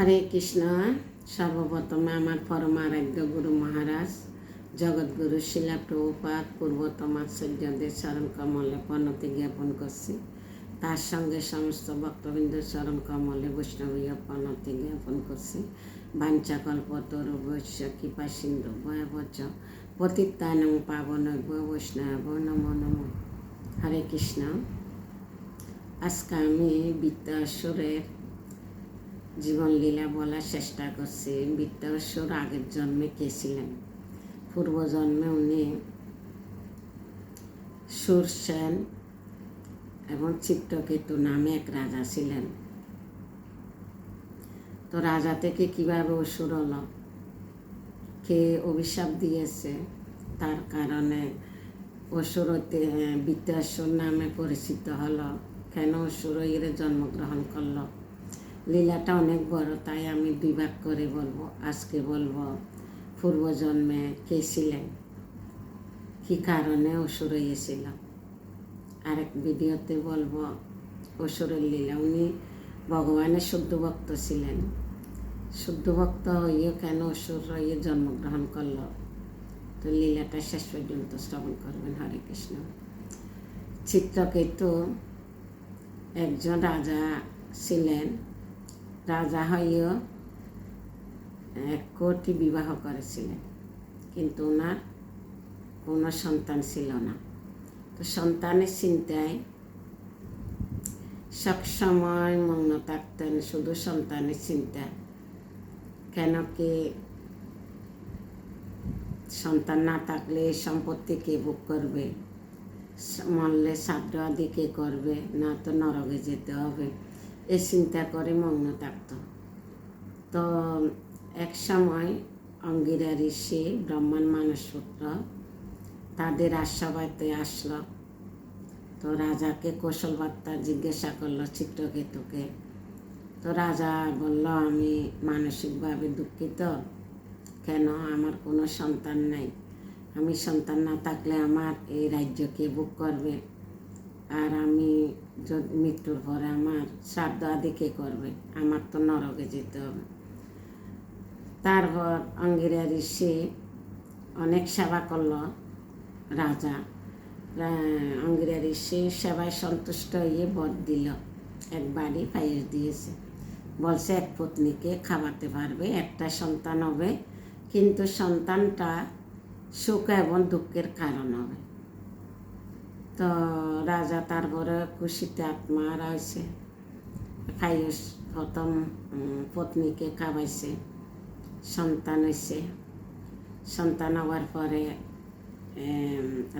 হরে কৃষ্ণ, সর্বপ্রথমে আমার পরম আরাধ্য গুরু মহারাজ জগৎগুরু শিলা প্রভুপাত পূর্বতম আচার্যদের চরণ কমলে পণ্যতে জ্ঞাপন করছি। তার সঙ্গে সমস্ত ভক্তবৃন্দ চরণ কমলে বৈষ্ণবীয় পণ্যতে জ্ঞাপন করছি। বাঞ্চাকল্পতর বৈশ্য, কৃপা সিন্ধু ভয়বচ পতিতানং পাবন বৈষ্ণব নম নম। হরে কৃষ্ণ। আজকে আমি বিদ্যাসুরের জীবনলীলা বলার চেষ্টা করছি। বিদ্যাসুর আগের জন্মে কে ছিলেন? পূর্বজন্মে উনি সুর সেন এবং চিত্রকেতু নামে এক রাজা ছিলেন। তো রাজা থেকে কীভাবে অসুর হলো? কে অভিশাপ দিয়েছে? তার কারণে অসুর বিদ্যাসুর নামে পরিচিত হলো। কেন অসুর জন্মগ্রহণ করল? লীলাটা অনেক বড়, তাই আমি বিভাগ করে বলব, আজকে বলব, পূর্বজন্মে কে ছিলেন? কী কারণে অসুর হয়েছিল? আরেক ভিডিওতে বলব, অসুরের লীলা, উনি ভগবানের শুদ্ধ ভক্ত ছিলেন। শুদ্ধ ভক্ত হইও কেন অসুর হয়ে জন্মগ্রহণ করল? তো লীলাটা শেষ পর্যন্ত শ্রবণ করবেন, হরে কৃষ্ণ। চিত্রকেতু একজন রাজা ছিলেন রাজা হইও এক কোটি বিবাহ করেছিলেন, কিন্তু ওনার কোনো সন্তান ছিল না। তো সন্তানের চিন্তায় সবসময় মগ্ন থাকতেন, শুধু সন্তানের চিন্তা। কেন কি সন্তান না থাকলে সম্পত্তি কে বুক করবে? মরলে আদি কে করবে? না তো নরকে যেতে হবে। এ চিন্তা করে মগ্ন থাকত তো এক সময় অঙ্গিরা ঋষি ব্রহ্মাণ মানসপুত্র তাদের আশ্বাবাতে আসলো। তো রাজাকে কৌশল বার্তা জিজ্ঞাসা করল চিত্রকেতুকে। তো রাজা বলল, আমি মানসিকভাবে দুঃখিত। কেন? আমার কোনো সন্তান নাই। আমি সন্তান না থাকলে আমার এই রাজ্যকে বুক করবে। আর আমি মৃত্যুর পরে আমার শ্রাদ্ধ আদি কে করবে? আমার তো নরকে যেতে হবে। তারপর অঙ্গিরা ঋষি অনেক সেবা করল রাজা। অঙ্গিরা ঋষি সেবায় সন্তুষ্ট হয়ে বর দিল। এক বাড়ি পায়েস দিয়েছে। বলছে, এক পত্নীকে খাওয়াতে পারবে, একটা সন্তান হবে। কিন্তু সন্তানটা সুখ এবং দুঃখের কারণ হবে। তো রাজা তারপরে খুশিতে আত্মা রয়েছে পায়েস প্রথম পত্নীকে খাওয়াইছে, সন্তান হয়েছে। সন্তান হওয়ার পরে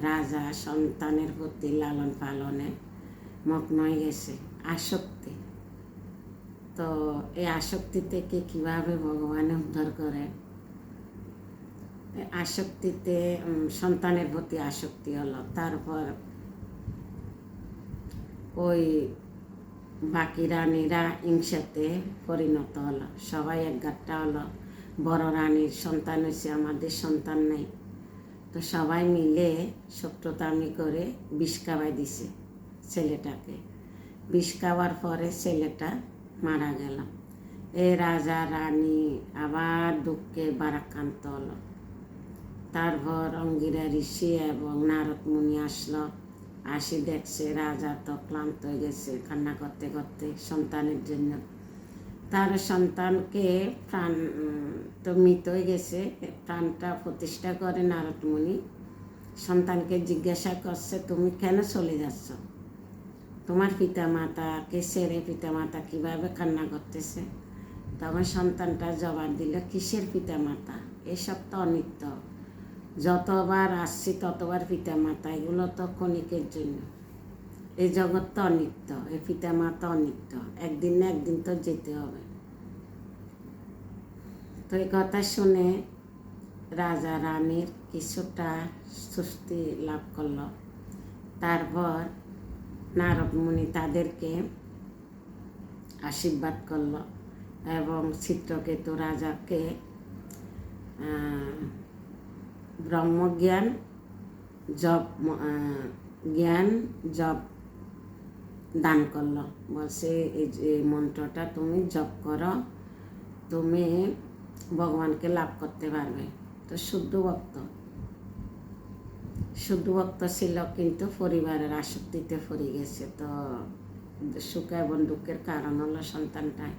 রাজা সন্তানের প্রতি লালন পালনে মগ্ন হয়ে গেছে, আসক্তি। তো এই আসক্তি থেকে কীভাবে ভগবান উদ্ধার করে? আসক্তিতে সন্তানের প্রতি আসক্তি হলো। তারপর ওই বাকি রানীরা হিংসাতে পরিণত হলো। সবাই এক গাট্টা হলো। বড় রানীর সন্তান হয়েছে, আমাদের সন্তান নেই। তো সবাই মিলে শত্রুতামি করে বিষ খাওয়াই দিছে ছেলেটাকে। বিষ খাওয়ার পরে ছেলেটা মারা গেল। এ রাজা, রানী আবার দুঃখে বারাক্রান্ত হলো। তারপর অঙ্গিরা ঋষি এবং নারদ মুনি আসলো। আসি দেখছে, রাজা তো ক্লান্ত হয়ে গেছে, কান্না করতে করতে সন্তানের জন্য। তার সন্তানকে প্রাণ তো মৃত হয়ে গেছে, প্রাণটা প্রতিষ্ঠা করে নারদমণি। সন্তানকে জিজ্ঞাসা করছে, তুমি কেন চলে যাচ্ছ? তোমার পিতা মাতাকে সেরে পিতা মাতা কীভাবে কান্না করতেছে? তখন সন্তানটা জবাব দিল, কিসের পিতা মাতা এসব তো অনিত্য। যতবার আসছি ততবার পিতা মাতা এগুলো তো ক্ষণিকের জন্য। এই জগৎ তো অনিত্য, এই পিতা মাতা অনিত্য। একদিন না একদিন তো যেতে হবে। তো এই কথা শুনে রাজা রানীর কিছুটা সুস্থি লাভ করল। তারপর নারদ মুনি তাদেরকে আশীর্বাদ করল এবং চিত্রকেতু রাজাকে ব্রহ্মজ্ঞান জব জ্ঞান জব দান করল। বলছে, এই যে মন্ত্রটা তুমি জপ করো, তুমি ভগবানকে লাভ করতে পারবে। তো শুদ্ধ ভক্ত। শুদ্ধ ভক্ত ছিল কিন্তু পরিবারের আসক্তিতে পড়ে গেছে। তো সুখ এবং দুঃখের কারণ হলো সন্তানটাই।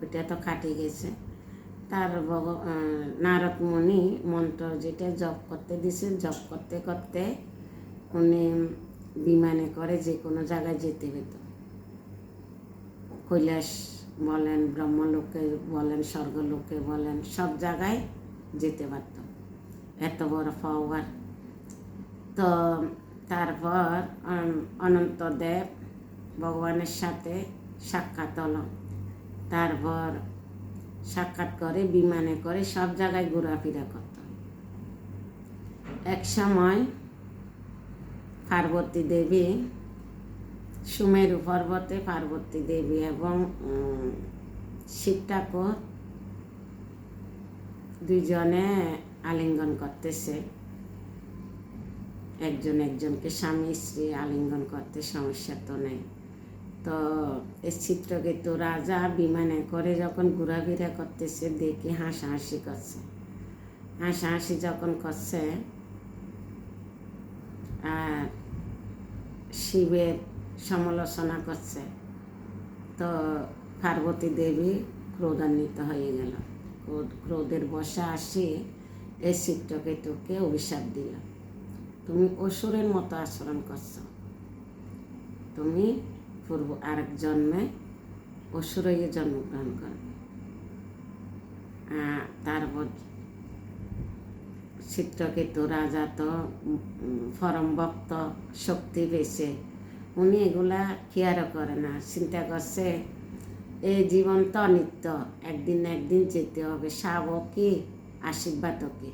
ওইটা তো কাটে গেছে। তার ভগ আহ, নারদ মুনি মন্ত্র যেটা জপ করতে দিছে জপ করতে করতে উনি বিমানে করে যে কোনো জায়গায় যেতে পেত। কৈলাস বলেন ব্রহ্মলোকে বলেন স্বর্গলোকে বলেন সব জায়গায় যেতে পারত। এত বড় পাওয়ার। তো তারপর অনন্তদেব ভগবানের সাথে সাক্ষাৎ হলো। তারপর সাক্ষাৎ করে বিমানে করে সব জায়গায় ঘোরাফেরা করত। এক সময় পার্বতী দেবী সুমেরু পর্বতে পার্বতী দেবী এবং উম, শিব ঠাকুর দুইজনে আলিঙ্গন করতেছে। একজন একজনকে স্বামী স্ত্রী আলিঙ্গন করতে সমস্যা তো নেই। তো এই চিত্রকেতু রাজা বিমানে করে যখন ঘোরাফেরা করতেছে, দেখে হাসাহাসি করছে। হাসাহাসি যখন করছে, আর শিবের সমালোচনা করছে, তো পার্বতী দেবী ক্রোধান্বিত হয়ে গেল। ক্রোধ- ক্রোধের বসা আসি এই চিত্রকে তোকে অভিশাপ দিল তুমি অসুরের মতো আচরণ করছ। তুমি পূর্ব আরেক জন্মে অসুর হয়ে জন্মগ্রহণ করবে তারপর চিত্রকেতু রাজা তো পরম ভক্ত শক্তি পেয়েছে উনি এগুলা কেয়ারও করে না। চিন্তা করছে এই জীবন তো অনিত্য। একদিন একদিন যেতে হবে। সাবও কি, আশীর্বাদও কি?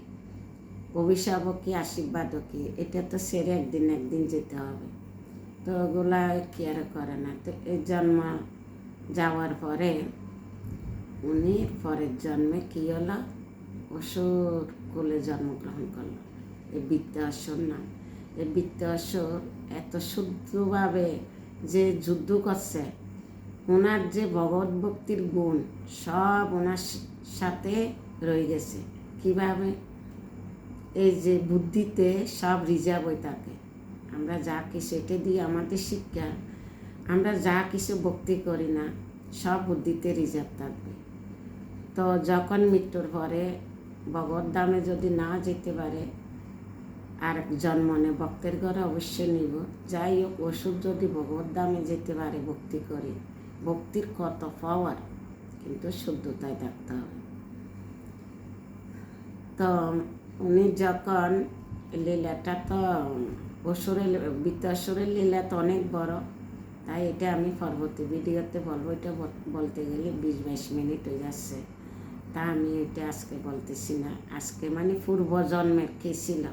অভিশাপও কি, আশীর্বাদও কি? এটা তো সেরে একদিন একদিন যেতে হবে। তো ওগুলা কেয়ার করে না। তো এই জন্ম যাওয়ার পরে উনি পরের জন্মে কী হলো? অসুর কোলে জন্মগ্রহণ করল। এই বিত্ত অসুর নাম এই বিত্ত অসুর এত শুদ্ধভাবে যে যুদ্ধ করছে ওনার যে ভগবত ভক্তির গুণ সব ওনার সাথে রয়ে গেছে। কীভাবে? এই যে বুদ্ধিতে সব রিজার্ভ হয়ে থাকে। আমরা যা কিছু এটা দিয়ে আমাদের শিক্ষা, আমরা যা কিছু ভক্তি করি না, সব বুদ্ধিতে রিজার্ভ থাকবে। তো যখন মৃত্যুর পরে ভগবত দামে যদি না যেতে পারে, আর জন্ম নে ভক্তের ঘরে অবশ্যই নিব। যাই হোক, ওষুধ যদি ভগবত দামে যেতে পারে, ভক্তি করে, ভক্তির কত পাওয়ার কিন্তু শুদ্ধতায় থাকতে হবে। তো উনি যখন লীলাটা তো অসুরের বৃত্তাসুরের লীলা তো অনেক বড়। তাই এটা আমি পরবর্তী ভিডিওতে বলব। এটা বলতে গেলে বিশ বাইশ মিনিট হয়ে যাচ্ছে। তা আমি এটা আজকে বলতেছি না। আজকে মানে পূর্ব জন্মের কে ছিল?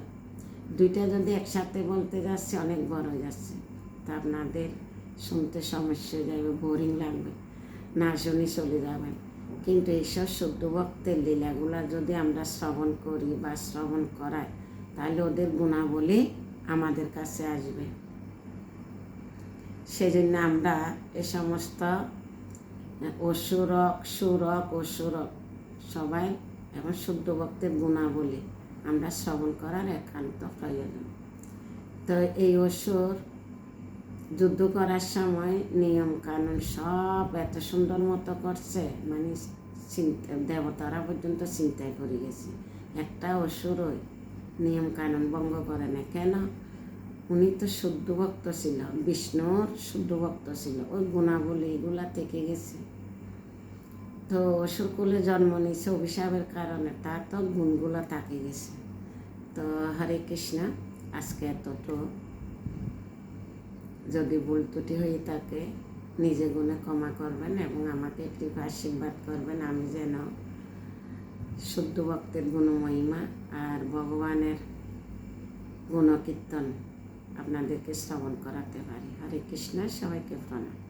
দুইটা যদি একসাথে বলতে যাচ্ছে, অনেক বড় হয়ে যাচ্ছে। তা আপনাদের শুনতে সমস্যা যাবে বোরিং লাগবে। না শুনি চলে যাবেন কিন্তু এইসব শুদ্ধ ভক্তের লীলাগুলা যদি আমরা শ্রবণ করি বা শ্রবণ করাই, তাহলে ওদের গুণাবলী আমাদের কাছে আসবে। সেজন্য আমরা এ সমস্ত অসুরক, সুরক, অসুরক সবাই এখন শুদ্ধ ভক্তের গুণাবলী আমরা শ্রবণ করার একান্ত প্রয়োজন। তো এই অসুর যুদ্ধ করার সময় নিয়ম কানুন সব এত সুন্দর মতো করছে মানে চিন্তা, দেবতারা পর্যন্ত চিন্তায় করে গেছে। একটা অসুরই নিয়ম কানুন ভঙ্গ করে না। কেন? উনি তো শুদ্ধ ভক্ত ছিল, বিষ্ণুর শুদ্ধ ভক্ত ছিল, ওই গুণাবলী এগুলা থেকে গেছে। তো অসুর কুলে জন্ম নিয়েছে অভিশাপের কারণে, তার তো গুণগুলো থাকে গেছে। তো হরে কৃষ্ণ, আজকে এত তো যদি ভুল ত্রুটি হয়ে থাকে, নিজে গুণে ক্ষমা করবেন এবং আমাকে একটি আশীর্বাদ করবেন, আমি যেন শুদ্ধ ভক্তের গুণমহিমা আর ভগবানের গুণকীর্তন আপনাদেরকে শ্রবণ করাতে পারি। হরে কৃষ্ণ সবাইকে প্রণাম।